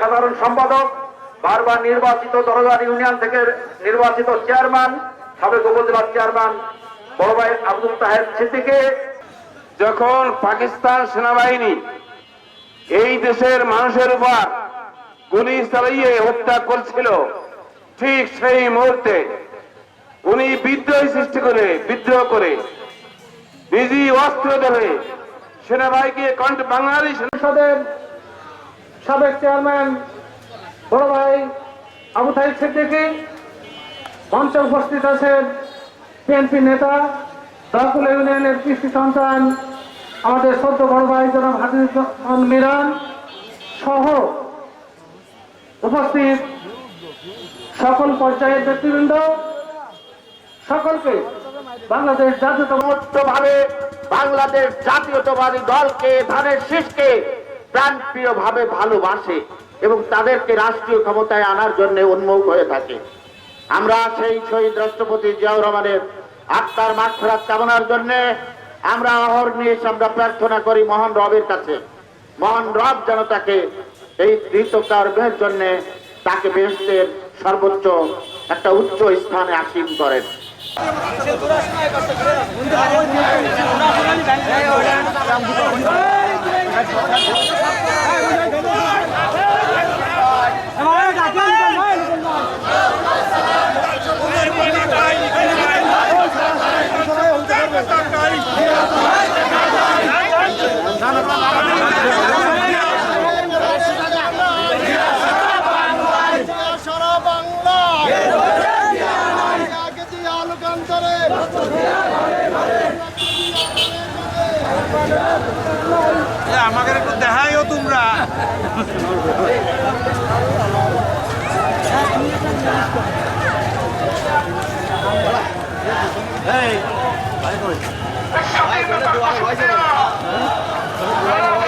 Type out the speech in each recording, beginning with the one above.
সাধারণ সম্পাদক বারবার নির্বাচিত দরদার ইউনিয়ন থেকে নির্বাচিত চেয়ারম্যান সাবেক উপজেলার চেয়ারম্যান বড় ভাই আব্দুল তাহের সিদ্দিকে। যখন পাকিস্তান সেনাবাহিনী এই দেশের মানুষের উপর গুলি চালিয়ে হত্যা করছিল ঠিক সেই মুহূর্তে উনি বিদ্রোহ সৃষ্টি করে, বিদ্রোহ করে নিজি অস্ত্র ধরে সেনাবাহিনীকে কণ্ঠ বাঙালি পরিষদের সাবেক চেয়ারম্যান বড় ভাই আবু তাইব সিদ্দিকী, মঞ্চে উপস্থিত আছেন বিএনপি নেতা দরকুল ইউনিয়নের কৃষি সন্তান, আমাদের সদ্য বড় ভাই জনাব হাজির মিরান সহ উপস্থিত সকল পর্যায়ের ব্যক্তিবৃন্দ সকলকে বাংলাদেশ জাতীয়তা ভাবে বাংলাদেশ জাতীয়তাবাদী দলকে, ধানের শীষকে প্রাণপ্রিয় ভাবে ভালোবাসে এবং তাদেরকে রাষ্ট্রীয় ক্ষমতায় আনার জন্য উন্মুখ হয়ে থাকে। আমরা সেই শহীদ রাষ্ট্রপতি জিয়াউর রহমানের আত্মার মাঠফেরাত কামনার জন্য আমরা অহর্নিশ আমরা প্রার্থনা করি মহান রবের কাছে। মহান রব যেন তাকে এই কৃতকর্মের জন্য তাকে বেহেস্তের সর্বোচ্চ একটা উচ্চ স্থানে আসীন করেন। আমাকে একটু দেখাইও তোমরা। তোমায়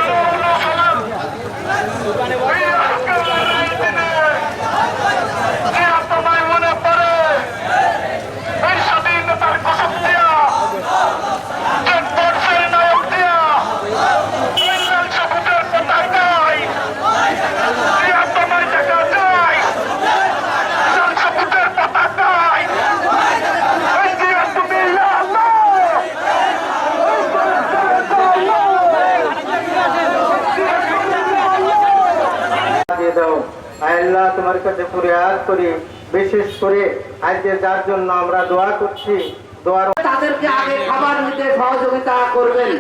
দিয়ে দাও। আল্লাহ, তোমার কাছে ফরিয়াদ করি। বিশেষ করে আজকে যার জন্য আমরা দোয়া করছি, দোয়ার তাদেরকে আগে খাবার নিতে সহযোগিতা করবেন।